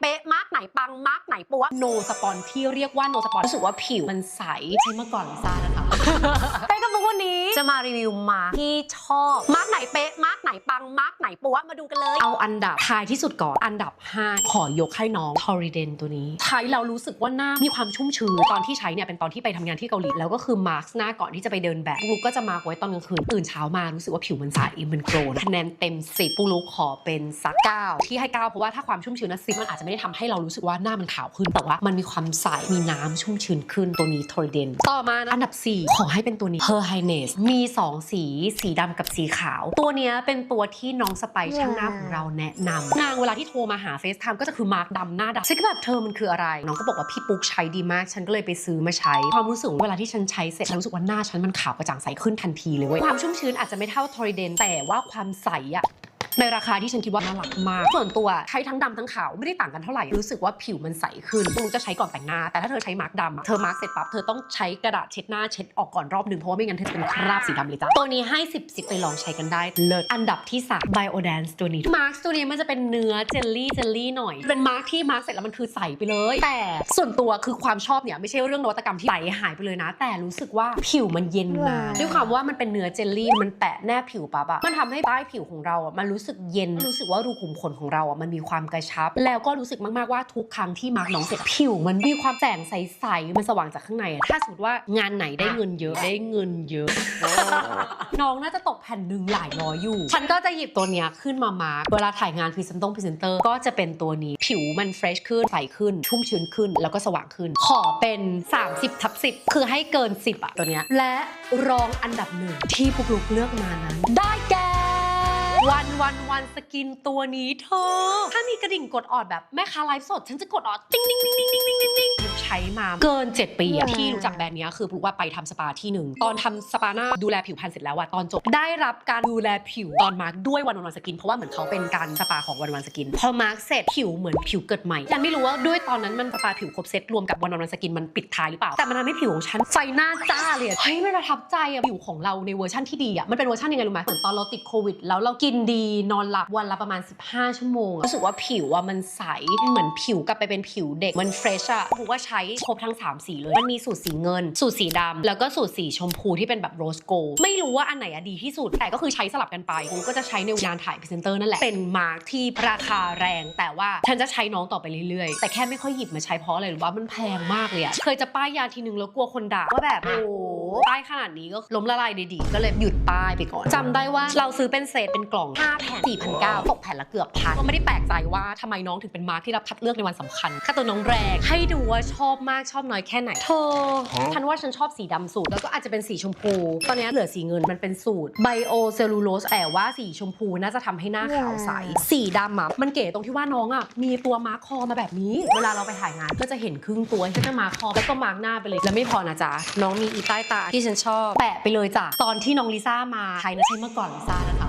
เป๊ะมาร์กไหนปังมาร์กไหนปัวโนสปอนที่เรียกว่าโนสปอนรู้สึกว่าผิวมันใสใช้เมื่อก่อนลิซ่านะคะ เป๊ะกับทุกวันนี้จะมารีวิวมาร์คที่ชอบ มาร์กไหนเป๊ะ มาร์กไหนปัง มาร์กไหนปัวมาดูกันเลย เอาอันดับท้ายที่สุดก่อน อันดับ 5 ขอยกให้น้องทอริเดนตัวนี้ ใช้แล้วรู้สึกว่าหน้ามีความชุ่มชื้น ตอนที่ใช้เนี่ยเป็นตอนที่ไปทำงานที่เกาหลี แล้วก็คือมาร์กหน้าก่อนที่จะไปเดินแบบปุ๊กลุกก็จะมาร์กไว้ตอนกลางคืน ตื่นเช้ามารู้สึกว่าผิวมันใสมันโกลว์คะแนนเต็ม10ปุ๊กลุกขอเป็นสักเก้าที่ให้เก้าเพราะว่าถ้าความชุ่มชื้นนะซิมันอาจจะไม่ได้ทำให้เรารู้สึกว่าหน้ามันขาวขึ้น แต่ว่ามันมีความใสมีน้ำชุ่มชื้นขึ้นตัวนี้ทอริเดนต่อมานะอันดับ 4 ขอให้เป็นตัวนี้ Her Highness มี 2 สี สีดำกับสีขาว ตัวเนี้ยเป็นตัวที่น้องสไปซ์ช่างหน้าของเราแนะนำนางเวลาที่โทรมาหาเฟซไทม์ก็จะคือมาร์กดำหน้าดำฉันก็แบบเธอมันคืออะไร น้องก็บอกว่าพี่ปุ๊กใช้ดีมาก ฉันก็เลยไปซื้อมาใช้ ความรู้สึกเวลาที่ฉันใช้เสร็จฉันรู้สึกว่าหน้าฉันมันขาวกระจ่างใสขึ้นทันทีเลยเว้ยความชุ่มชื้นอาจจะไม่เท่าทอริเดนแต่ว่าความใสอะ ในราคาที่ฉันคิดว่าน่ารักมาก ส่วนตัวใช้ทั้งดำทั้งขาวไม่ได้ต่างกันเท่าไหร่ รู้สึกว่าผิวมันใสขึ้นรู้จะใช้ก่อนแต่งหน้า แต่ถ้าเธอใช้มาร์กดำเธอมาร์กเสร็จปั๊บเธอต้องใช้กระดาษเช็ดหน้าเช็ดออกก่อนรอบหนึ่งเพราะว่าไม่งั้นเธอจะเป็นคราบสีดำเลยจ้ะตัวนี้ให้ 10 10 ไปลองใช้กันได้เลิศอันดับที่3 Biodance ตัวนี้มาร์กตัวนี้มันจะเป็นเนื้อเจลลี่เจลลี่หน่อยเป็นมาร์กที่มาร์กเสร็จแล้วมันคือใสไปเลย แต่ส่วนตัวคือความชอบเนี่ยไม่ใช่เรื่องนวัตกรรมที่ใสหายไปเลยนะ แต่รู้สึกว่าผิวมันเย็นนาด้วยความว่ามันเป็นเนื้อเจลลี่มันแตะแนบผิวปั๊บอะมันทำให้ใต้ผิวของเราอะมันรู้สึกเย็น รู้สึกว่ารูขุมขนของเราอะมันมีความกระชับ แล้วก็รู้สึกมากๆว่าทุกครั้งที่มาร์กน้องเสร็จผิว มันมีความแจ่มใสๆมันสว่างจากข้างในอะถ้าสมมติว่างานไหนได้เงินเยอะได้เงินเยอะ น้องน่าจะตกแผ่นหนึ่งหลายร้อยอยู่ ฉันก็จะหยิบตัวเนี้ยขึ้นมามาร์กเวลาถ่ายงานพรีเซนต์ตงพรีเซนเตอร์ก็จะเป็นตัวนี้ผิวมันเฟรชขึ้นใสขึ้น ชุ่มชื้นขึ้นแล้วก็สว่างขึ้น ขอเป็น 30ทับ10 คือให้เกิน 10อะตัวเนี้ยและรองอันดับหนึ่งที่ปุกลุกเลือกมานั้น ได้แก่ วันวันวันสกินตัวนี้เธอ ถ้ามีกระดิ่งกดออดแบบแม่ค้าไลฟ์สด ฉันจะกดออดติ๊งติ๊งติ๊งติ๊งติ๊งติ๊งติ๊งใช้มาเกิน 7 ปีอะที่รู้จักแบรนด์นี้คือพูดว่าไปทำสปาที่หนึ่ง ตอนทำสปาหน้าดูแลผิวพรรณเสร็จแล้วอะตอนจบได้รับการดูแลผิวตอนมาร์กด้วยวันวันสกิน เพราะว่าเหมือนเขาเป็นการสปาของวันวันสกิน พอมาร์กเสร็จผิวเหมือนผิวเกิดใหม่ฉันไม่รู้ว่าด้วยตอนนั้นมันสปาผิวครบเซตรวมกับวันวันสกินมันปิดท้ายหรือเปล่าแต่มันทำให้ผิวของฉันไฟหน้าจ้าเลยเฮ้ยมัประทับใจอะผิวของเราในเวอร์ชั่นที่ดีอะมันเป็นเวอร์ชั่นยังไงรู้ไหมเหมือนตอนเราติดโควิดแล้วเรากิดีนอนหลับวันละประมาณ 15 ชั่วโมง รู้สึกว่าผิวอะมันใส เหมือนผิวกลับไปเป็นผิวเด็ก มันเฟรชอะผมว่าใช้ครบทั้ง 3 สีเลย มันมีสูตรสีเงิน สูตรสีดำแล้วก็สูตรสีชมพูที่เป็นแบบโรสโกลไม่รู้ว่าอันไหนอะดีที่สุด แต่ก็คือใช้สลับกันไปผมก็จะใช้ในงานถ่ายพรีเซนเตอร์นั่นแหละ เป็นมาร์คที่ราคาแรง แต่ว่าฉันจะใช้น้องต่อไปเรื่อยๆ แต่แค่ไม่ค่อยหยิบมาใช้เพราะอะไรหรือว่ามันแพงมากเลยอะเคยจะป้ายยาทีนึงแล้วกลัวคนด่าว่าแบบโอ้ป้ายขนาดนี้ก็ล้มละลายดีๆก็เลยหยุดป้ายไปก่อนจำได้ว่าเราซื้อเป็นเศษเป็นกล่อง5 แผ่น 4,900ตกแผ่นละเกือบพันก็ไม่ได้แปลกใจว่าทำไมน้องถึงเป็นมาร์คที่รับคัดเลือกในวันสำคัญค่าตัวน้องแรง ให้ดูว่าชอบมากชอบน้อยแค่ไหน เธอฉันว่าฉันชอบสีดำสูตรแล้วก็อาจจะเป็นสีชมพู ตอนนี้เหลือสีเงินมันเป็นสูตรไบโอเซลลูโลสแต่ว่าสีชมพูน่าจะทำให้หน้าขาวใส สีดำอะมันเก๋ตรงที่ว่าน้องอะมีตัวมาร์คคอมาแบบนี้ เวลาเราไปถ่ายงานก็จะเห็นครึ่งตัวก็จะมาร์คคอแล้วก็มาร์คหน้าไปเลย แล้วไม่พอนะจ๊ะน้องมีอีใต้ตาที่ฉันชอบ แปะไปเลยจ้ะตอนที่น้องลิซ่ามาใครนะใช่เมื่อก่อนลิซ่านะคะ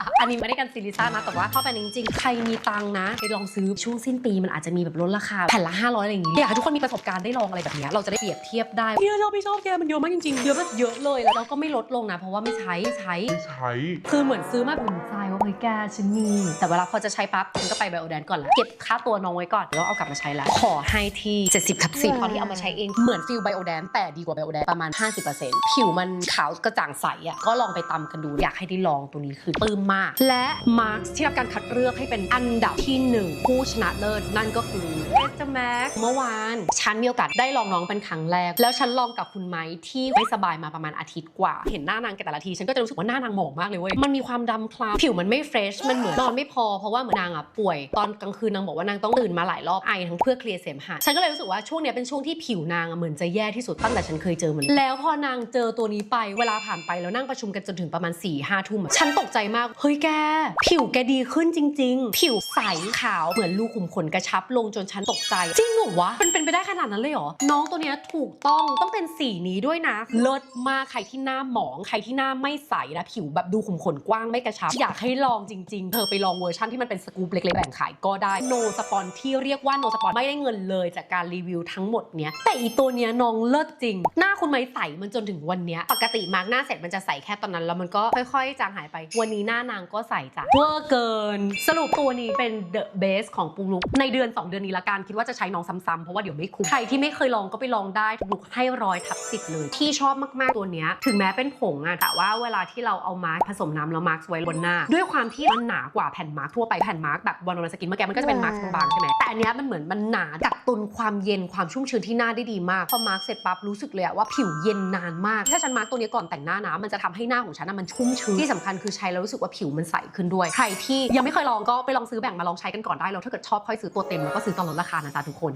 อันนี้ไม่ได้กันซีลิซ่านะ แต่ว่าเข้าไปจริงๆ ใครมีตังนะไปลองซื้อช่วงสิ้นปีมันอาจจะมีแบบลดราคาแผ่นละ 500อะไรอย่างงี้อยากให้ทุกคนมีประสบการณ์ได้ลองอะไรแบบนี้เราจะได้เปรียบเทียบได้เนี่ยเราไม่ชอบแกมันเยอะมากจริงๆเยอะแบบเยอะเลยแล้วเราก็ไม่ลดลงนะ เพราะว่าไม่ใช้ไม่ใช้ใช้คือเหมือนซื้อมาอุ่นใจว่าเฮ้ยแกฉันมีแต่เวลาพอจะใช้ปั๊บฉันก็ไปไบโอแดนก่อนละเก็บค่าตัวน้องไว้ก่อนแล้วเอากลับมาใช้แล้วขอให้ที่ 70ทับ10ตอนที่เอามาใช้เองเหมือนฟิลไบโอแดนแต่ดีกว่าไบโอแดนประมาณ 50%ผิวมันขาวกระจ่างใสอะก็ลองไปตำกันดูอยากให้ได้ลองตัวนี้คือปลื้มมากและมาร์คที่รับการคัดเลือกให้เป็นอันดับที่หนึ่งผู้ชนะเลิศนั่นก็คือเอสแม็กเมื่อวาน ฉันมีโอกาสได้ลองน้องเป็นครั้งแรก แล้วฉันลองกับคุณไม้ที่ไม่สบายมาประมาณอาทิตย์กว่า เห็นหน้านางแกแต่ละทีฉันก็จะรู้สึกว่าหน้านางหมองมากเลยเว้ยมันมีความดำคล้ำผิวมันไม่เฟรชมันเหมือนนอนไม่พอเพราะว่าเหมือนนางอะป่วย ตอนกลางคืนนางบอกว่านางต้องตื่นมาหลายรอบไอทั้งเพื่อเคลียร์เสมหะฉันก็เลยรู้สึกว่าช่วงเนี้ยเป็นช่วงที่ผิวนางอะเหมือนจะแย่ที่สุดตั้งแต่ฉันเคยเจอมันแล้วพอนางเจอตัวนี้ไปเวลาผ่านไปแล้วนั่งประชุมกันจนถึงประมาณ4ี่ห้าทุ่มอะฉันตกใจมากเฮ้ยแก ผิวแกดีขึ้นจริง ๆ ผิวใสขาวเหมือนรูกขุมขนกระชับลงจนฉันตกใจ จริงเหรอวะมันเป็นไปได้ขนาดนั้นเลยเหรอ น้องตัวเนี้ยถูกต้องต้องเป็นสีนี้ด้วยนะ เลิศมากใครที่หน้าหมองใครที่หน้าไม่ใสนะผิวแบบดูขุมขนกว้างไม่กระชับ อยากให้ลองจริง ๆ เธอไปลองเวอร์ชันที่มันเป็นสกู๊ปเล็กๆแบ่งขายก็ได้โนสปอนที่เรียกว่าโนสปอนไม่ได้เงินเลยจากการรีวิวทั้งหมดเนี้ยแต่อีตัวเนี้ยน้องเลิศจริง หน้าคุณไม่ใสมันจนถึงวันเนี้ยปกติมาร์กหน้าเสร็จมันจะใสแค่ตอนนั้นแล้วมันก็ค่อย ๆ จางหายไปวันนี้หน้านางก็ใส่จ้ะเวอร์เกิน สรุปตัวนี้เป็นเดอะเบสของปุกลุกในเดือน 2 เดือนนี้ละกันคิดว่าจะใช้น้องซ้ำๆเพราะว่าเดี๋ยวไม่คุ้มใครที่ไม่เคยลองก็ไปลองได้ปุกลุกให้ร้อยทับสิบเลยที่ชอบมากๆตัวเนี้ยถึงแม้เป็นผงอะแต่ว่าเวลาที่เราเอามาร์คผสมน้ำแล้วมาร์คไว้บนหน้า ด้วยความที่มันหนากว่าแผ่นมาร์คทั่วไปแผ่นมาร์คแบบวันวันสกินเมื่อกี้มันก็จะเป็นมาร์คบางๆใช่ไหมแต่อันเนี้ยมันเหมือนมันหนากักตุนความเย็นความชุ่มชื้นที่หน้าได้ดีมากพอมาร์คเสร็จปั๊บรู้สึกเลยอะว่าผิวเย็นนานมาก ถ้าฉันมาร์คตัวนี้ก่อนแต่งหน้านะมันจะทำให้หน้าของฉันอะมันชุ่มชื้นที่สำคัญคือใช้แล้วรู้สึกว่าผิวมันใสขึ้นด้วย ใครที่ยังไม่เคยลองก็ไปลองซื้อแบ่งมาลองใช้กันก่อนได้แล้วถ้าเกิดชอบค่อยซื้อตัวเต็มแล้วก็ซื้อตอนลดราคานะจ๊ะทุกคน